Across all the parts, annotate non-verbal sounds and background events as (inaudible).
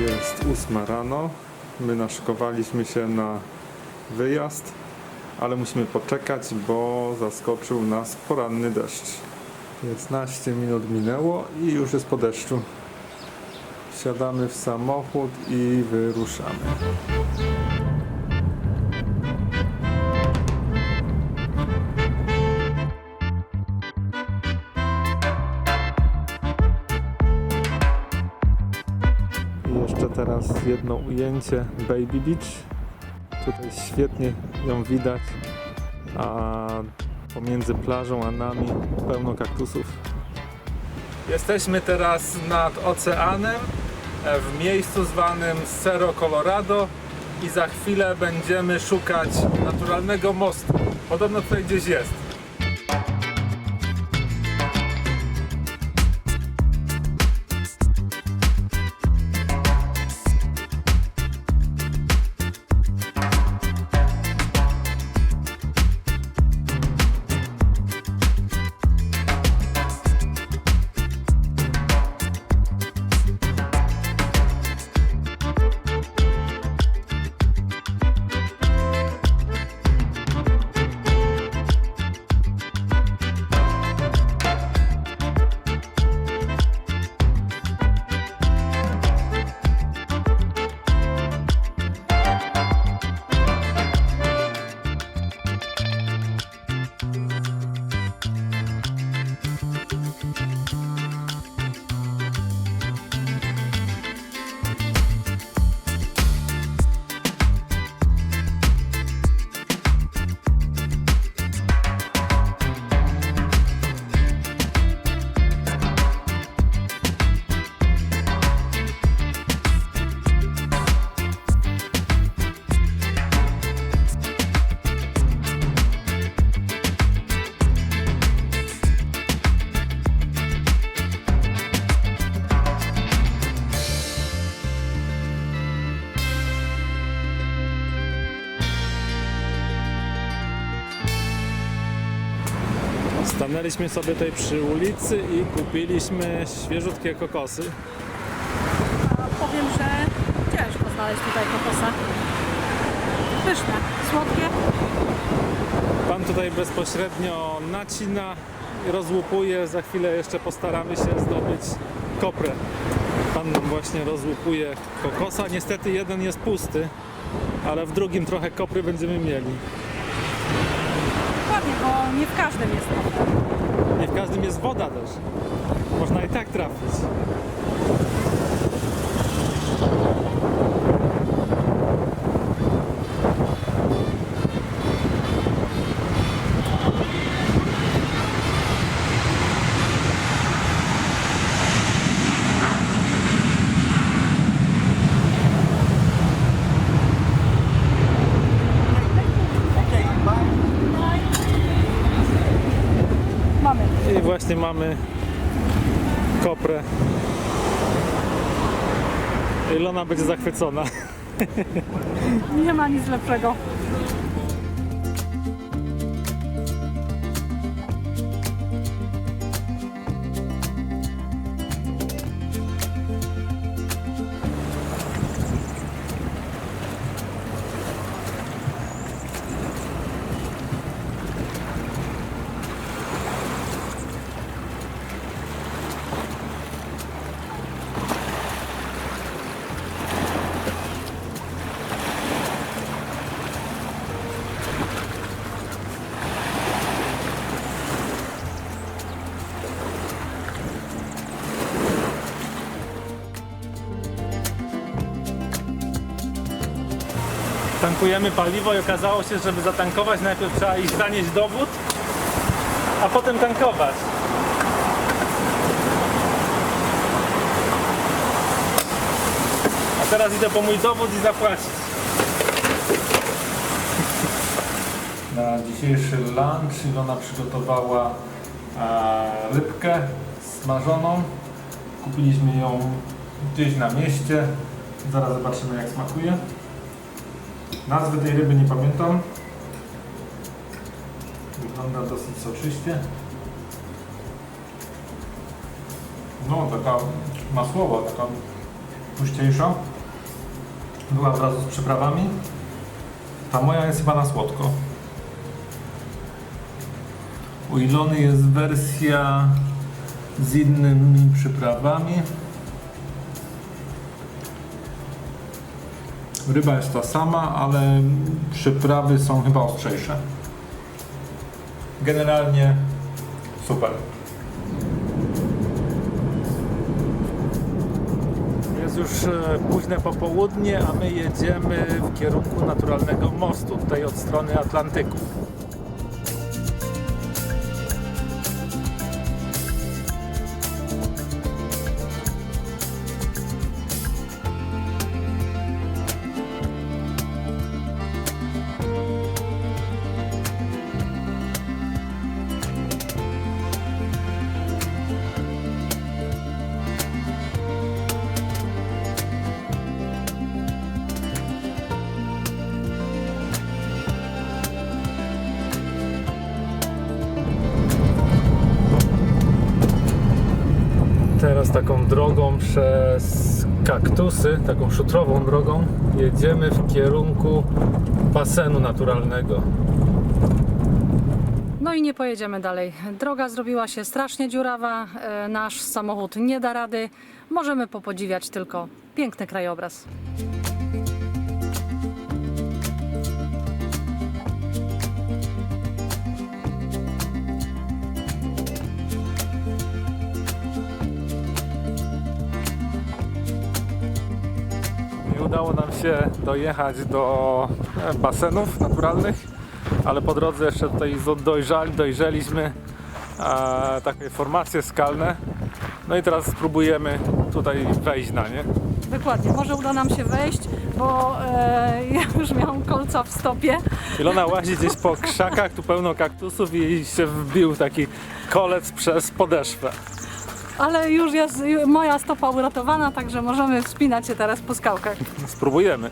Jest ósma rano. My naszykowaliśmy się na wyjazd, ale musimy poczekać, bo zaskoczył nas poranny deszcz. 15 minut minęło i już jest po deszczu. Wsiadamy w samochód i wyruszamy. Jeszcze teraz jedno ujęcie Baby Beach. Tutaj świetnie ją widać, a pomiędzy plażą a nami pełno kaktusów. Jesteśmy teraz nad oceanem e, w miejscu zwanym Cerro Colorado i za chwilę będziemy szukać naturalnego mostu. Podobno tutaj gdzieś jest. Stanęliśmy sobie tutaj przy ulicy i kupiliśmy świeżutkie kokosy. A powiem, że ciężko znaleźć tutaj kokosa. Pyszne, słodkie. Pan tutaj bezpośrednio nacina i rozłupuje. Za chwilę jeszcze postaramy się zdobyć koprę. Pan nam właśnie rozłupuje kokosa. Niestety jeden jest pusty, ale w drugim trochę kopry będziemy mieli. Dokładnie, bo nie w każdym jest to. Każdym jest woda też. Można i tak trafić. 12 mamy koprę. Ilona będzie zachwycona. Nie ma nic lepszego. Tankujemy paliwo i okazało się, żeby zatankować najpierw trzeba iść zanieść dowód, a potem tankować. A teraz idę po mój dowód i zapłacić. Na dzisiejszy lunch Ilona przygotowała e, rybkę smażoną. Kupiliśmy ją gdzieś na mieście. Zaraz zobaczymy jak smakuje. Nazwy tej ryby nie pamiętam. Wygląda dosyć soczyście. No, taka masłowa, taka puściejsza. Była od razu z przyprawami. Ta moja jest chyba na słodko. U Ilony jest wersja z innymi przyprawami. Ryba jest ta sama, ale przyprawy są chyba ostrzejsze. Generalnie super. Jest już e, późne popołudnie, a my jedziemy w kierunku naturalnego mostu, tutaj od strony Atlantyku. Teraz taką drogą przez kaktusy, taką szutrową drogą, jedziemy w kierunku basenu naturalnego. No i nie pojedziemy dalej. Droga zrobiła się strasznie dziurawa, e, nasz samochód nie da rady. Możemy popodziwiać tylko piękny krajobraz. Udało nam się dojechać do e, basenów naturalnych, ale po drodze jeszcze tutaj dojrzali, dojrzeliśmy e, takie formacje skalne. No i teraz spróbujemy tutaj wejść na nie. Dokładnie, może uda nam się wejść, bo e, ja już miałam kolca w stopie. Ilona łazi gdzieś po krzakach, tu pełno kaktusów i się wbił taki kolec przez podeszwę. Ale już jest moja stopa uratowana, także możemy wspinać się teraz po skałkach. Spróbujemy.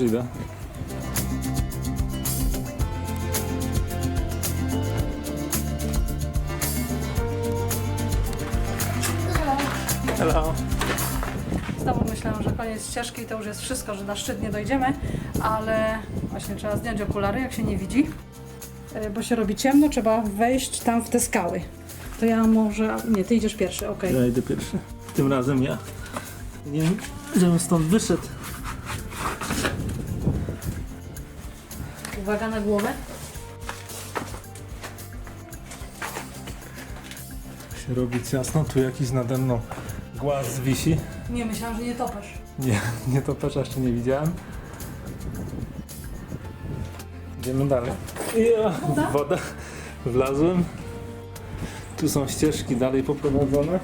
Idę. Hello. Znowu myślałam, że koniec ścieżki to już jest wszystko, że na szczyt nie dojdziemy, ale właśnie trzeba zdjąć okulary, jak się nie widzi, E, bo się robi ciemno, trzeba wejść tam w te skały. To ja może... Nie, ty idziesz pierwszy, okej. Ja idę pierwszy. Tym razem ja. Nie wiem, żebym stąd wyszedł. Uwaga na głowę. Się robi ciasno, tu jakiś nade mną głaz wisi. Nie, myślałam, że nie topisz. Nie, (laughs) nie to też jeszcze nie widziałem. Idziemy dalej. Ja, Woda? woda. Wlazłem. Tu są ścieżki dalej poprowadzone.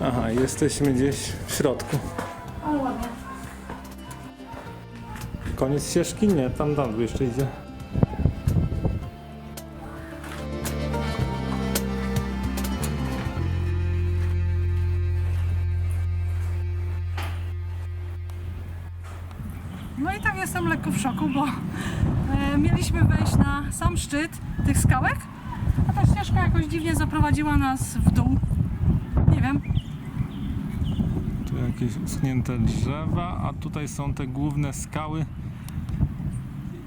Aha, jesteśmy gdzieś w środku. Koniec ścieżki? Nie, tam dalej jeszcze idzie. No i tak jestem lekko w szoku, bo e, mieliśmy wejść na sam szczyt tych skałek, a ta ścieżka jakoś dziwnie zaprowadziła nas w dół. Nie wiem, Tu jakieś uschnięte drzewa, a tutaj są te główne skały.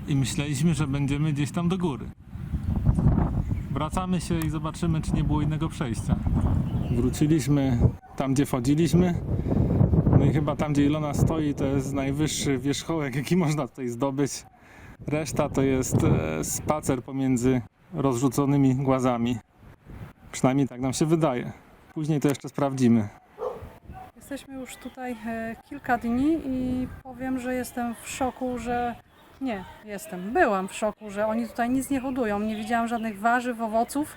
I myśleliśmy, że będziemy gdzieś tam do góry. Wracamy się i zobaczymy, czy nie było innego przejścia. Wróciliśmy tam, gdzie wchodziliśmy. i chyba tam, gdzie Ilona stoi, to jest najwyższy wierzchołek, jaki można tutaj zdobyć. Reszta to jest e, spacer pomiędzy rozrzuconymi głazami. Przynajmniej tak nam się wydaje. Później to jeszcze sprawdzimy. Jesteśmy już tutaj e, kilka dni i powiem, że jestem w szoku, że nie, jestem, byłam w szoku, że oni tutaj nic nie hodują. Nie widziałam żadnych warzyw, owoców.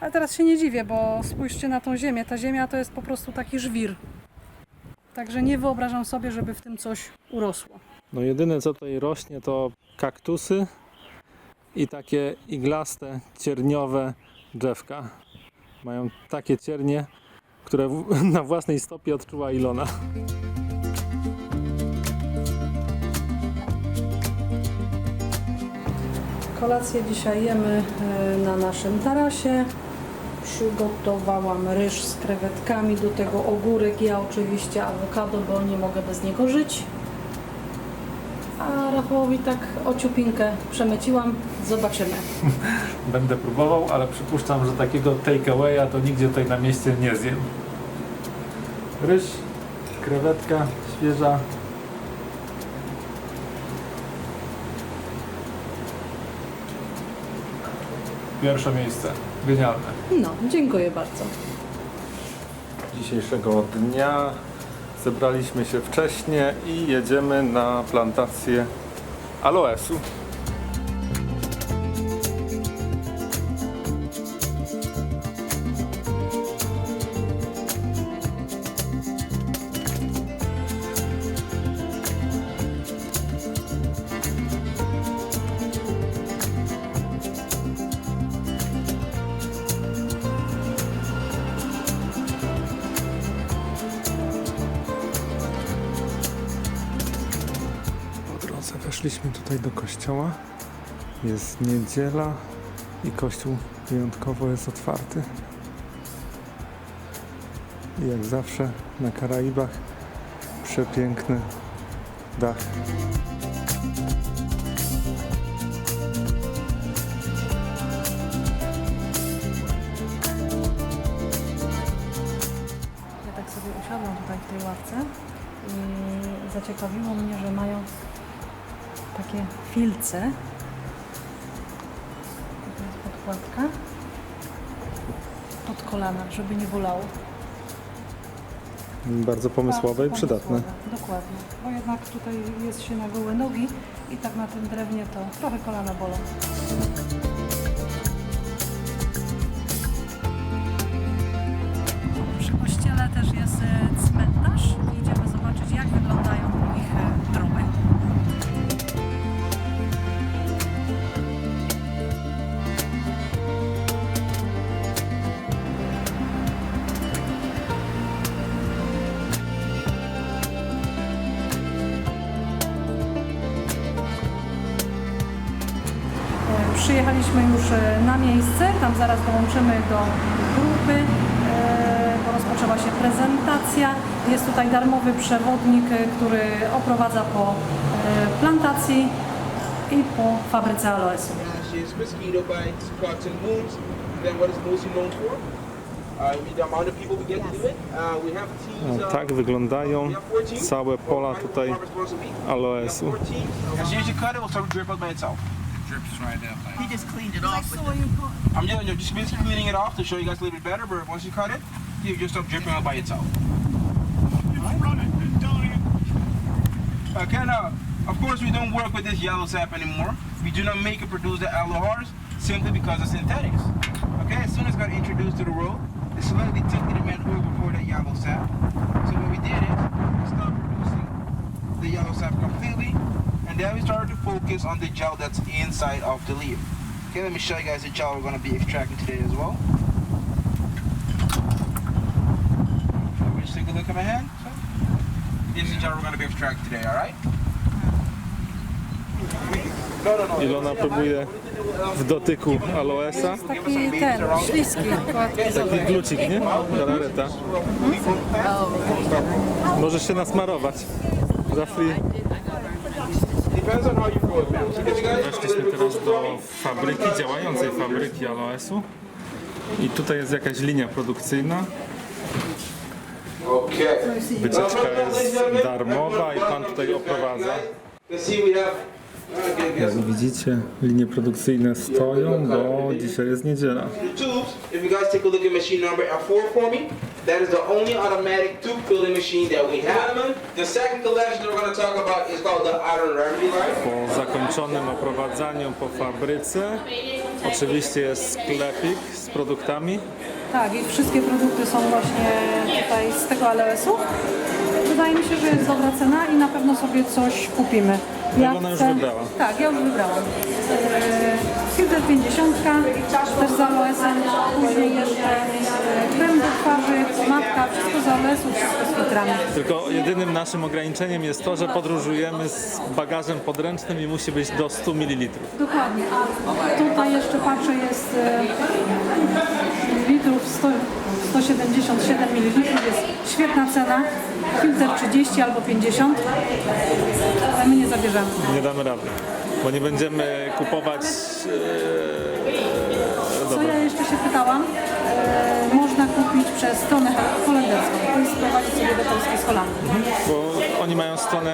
Ale teraz się nie dziwię, bo spójrzcie na tą ziemię. Ta ziemia to jest po prostu taki żwir. Także nie wyobrażam sobie, żeby w tym coś urosło. No jedyne co tutaj rośnie to kaktusy i takie iglaste, cierniowe drzewka. Mają takie ciernie, które (laughs) na własnej stopie odczuła Ilona. Kolację dzisiaj jemy e, na naszym tarasie. Przygotowałam ryż z krewetkami, do tego ogórek, ja oczywiście awokado, bo nie mogę bez niego żyć. A Rafałowi tak ociupinkę przemyciłam, zobaczymy. (laughs) Będę próbował, ale przypuszczam, że takiego takeawaya to nigdzie tutaj na mieście nie zjem. Ryż, krewetka świeża. Pierwsze miejsce. Genialne. No, dziękuję bardzo. Dzisiejszego dnia zebraliśmy się wcześniej i jedziemy na plantację aloesu. Kościoła. Jest niedziela i kościół wyjątkowo jest otwarty. I jak zawsze na Karaibach przepiękny dach. Ja tak sobie usiadłam tutaj w tej ławce i zaciekawiło mnie, że mają takie filce. To jest podkładka pod kolana, żeby nie bolało. Bardzo pomysłowe i przydatne. Dokładnie, bo jednak tutaj jest się na gołe nogi i tak na tym drewnie to trochę kolana bolą. Przy kościele też jest cmentarz zaraz dołączymy do grupy, e, bo rozpoczęła się prezentacja. Jest tutaj darmowy przewodnik, e, który oprowadza po e, plantacji i po fabryce aloesu. Uh. Uh. No, uh, tak wyglądają całe pola tutaj aloesu. Four teams. As soon as you cut it, it'll start to drip out by itself. He just cleaned it off. with I'm just, you're just basically cleaning it off to show you guys a little bit better, but once you cut it, you just start dripping out by itself. Okay, now, of course, we don't work with this yellow sap anymore. We do not make and produce the aloe simply because of synthetics. Okay, as soon as it got introduced to the world, it slightly took the demand over for that yellow sap. So what we did is we stopped producing the yellow sap completely, and then we started to focus on the gel that's inside of the leaf. Okay, let me show you guys the gel we're going to be extracting today as well. Everybody just take a look at my hand. So, this is the gel we're going to be extracting today, alright? No, no, no. Ilona próbuje w dotyku aloesa. Taki ten, śliski. Taki glucik, nie? Galareta. Możesz się nasmarować. Za free. Weszliśmy teraz do fabryki, działającej fabryki aloesu. I tutaj jest jakaś linia produkcyjna. Wycieczka jest darmowa i pan tutaj oprowadza. Jak widzicie, linie produkcyjne stoją, bo dzisiaj jest niedziela. The tubes, if you guys take a look at machine number F4 for me, that is the only automatic tube filling machine that we have. The second collection that we're going to talk about is called the Iron Remedy line. Po zakończonym oprowadzaniu po fabryce, oczywiście jest sklepik z produktami. Tak, i wszystkie produkty są właśnie tutaj z tego LS-u. Wydaje mi się, że jest dobra cena i na pewno sobie coś kupimy. Ja Ona już wybrała. Tak, ja już wybrałam. Eee, Filtr 50, też z aloesem, później jeszcze e, krem wszystko z filtrami. Tylko jedynym naszym ograniczeniem jest to, że podróżujemy z bagażem podręcznym i musi być do 100 ml. Dokładnie. A tutaj jeszcze patrzę, jest e, litrów 100, 177 ml, jest świetna cena. Filtr 30 albo 50, ale my nie zabierzemy. Nie damy rady, bo nie będziemy kupować. E, Co ja jeszcze się pytałam, e, można kupić przez stronę holenderską, to jest sprowadzić sobie do Polski z Holandii. Bo oni mają stronę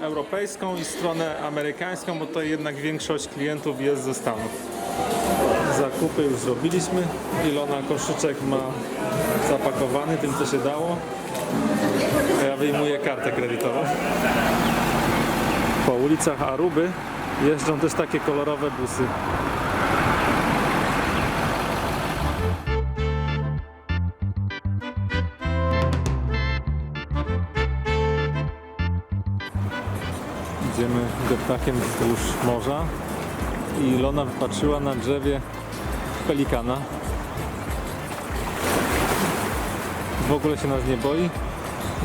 europejską i stronę amerykańską, bo to jednak większość klientów jest ze Stanów. Zakupy już zrobiliśmy. Ilona koszyczek ma zapakowany tym, co się dało. Ja wyjmuję kartę kredytową. Po ulicach Aruby jeżdżą też takie kolorowe busy. Idziemy deptakiem wzdłuż morza i Ilona wypatrzyła na drzewie pelikana. W ogóle się nas nie boi,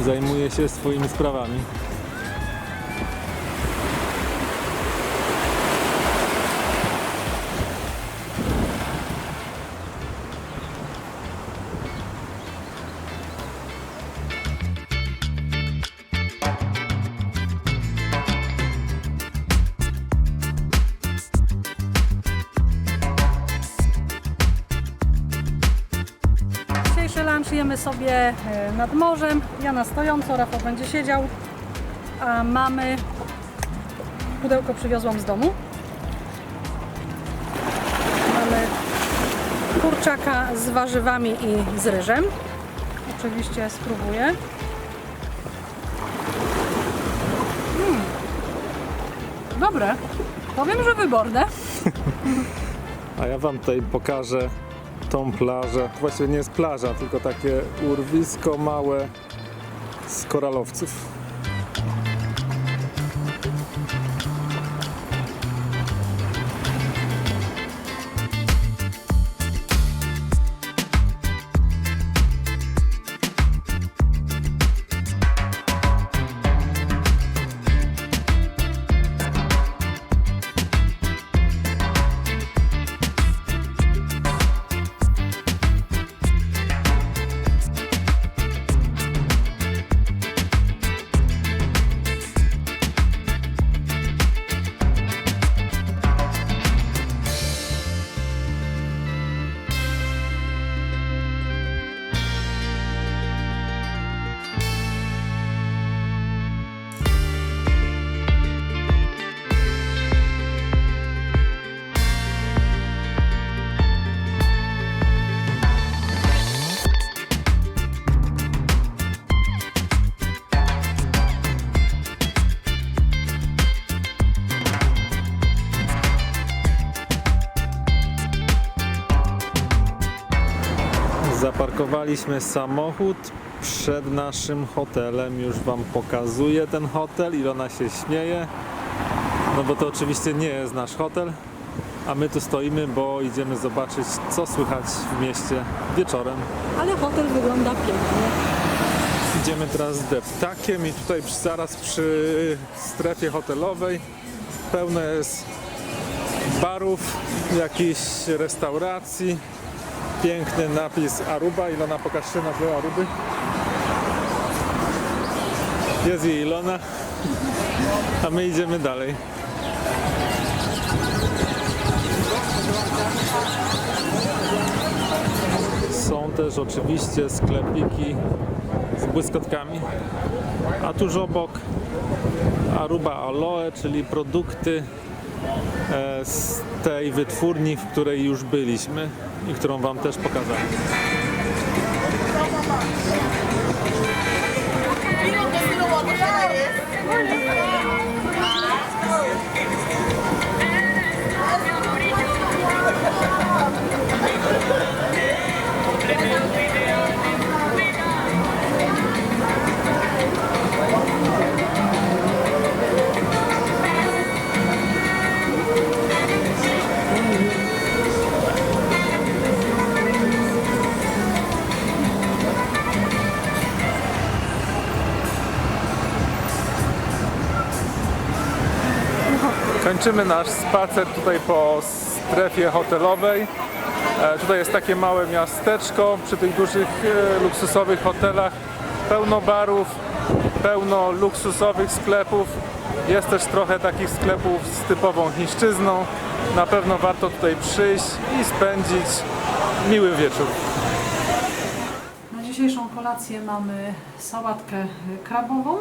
zajmuje się swoimi sprawami. Sobie e, nad morzem. Ja na stojąco, Rafał będzie siedział. A mamy pudełko przywiozłam z domu. Mamy kurczaka z warzywami i z ryżem. Oczywiście spróbuję. Mm. Dobre. Powiem, że wyborne. (laughs) A ja Wam tutaj pokażę tą plażę. Właściwie nie jest plaża, tylko takie urwisko małe z koralowców. Zaparkowaliśmy samochód przed naszym hotelem. Już Wam pokazuję ten hotel. Ilona się śmieje. No bo to oczywiście nie jest nasz hotel. A my tu stoimy, bo idziemy zobaczyć, co słychać w mieście wieczorem. Ale hotel wygląda pięknie. Idziemy teraz deptakiem i tutaj zaraz przy strefie hotelowej pełno jest barów, jakichś restauracji. Piękny napis Aruba. Ilona, pokaż się na tle Aruby. Jest jej Ilona, a my idziemy dalej. są też oczywiście sklepiki z błyskotkami, a tuż obok Aruba Aloe, czyli produkty z tej wytwórni, w której już byliśmy i którą Wam też pokazałem. Kończymy nasz spacer tutaj po strefie hotelowej. E, Tutaj jest takie małe miasteczko przy tych dużych e, luksusowych hotelach. Pełno barów, pełno luksusowych sklepów. Jest też trochę takich sklepów z typową chińszczyzną. Na pewno warto tutaj przyjść i spędzić miły wieczór. Na dzisiejszą kolację mamy sałatkę krabową.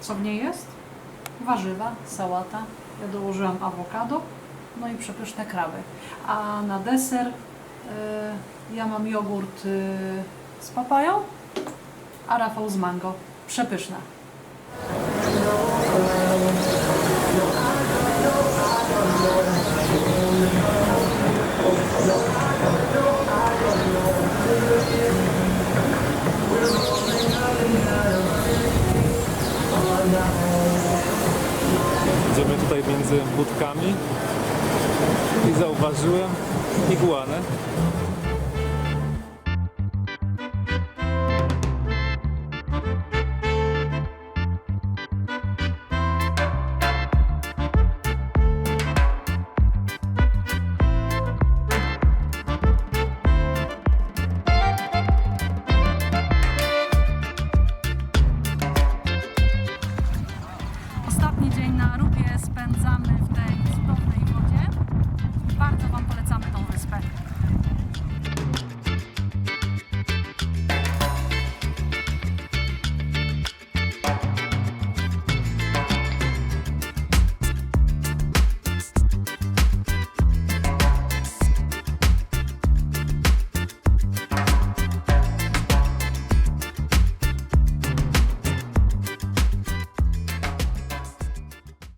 Co w niej jest? Warzywa, sałata. Ja dołożyłam awokado, no i przepyszne kraby. A na deser y, ja mam jogurt y, z papają, a Rafał z mango. Przepyszne. Idziemy tutaj między budkami i zauważyłem iguanę.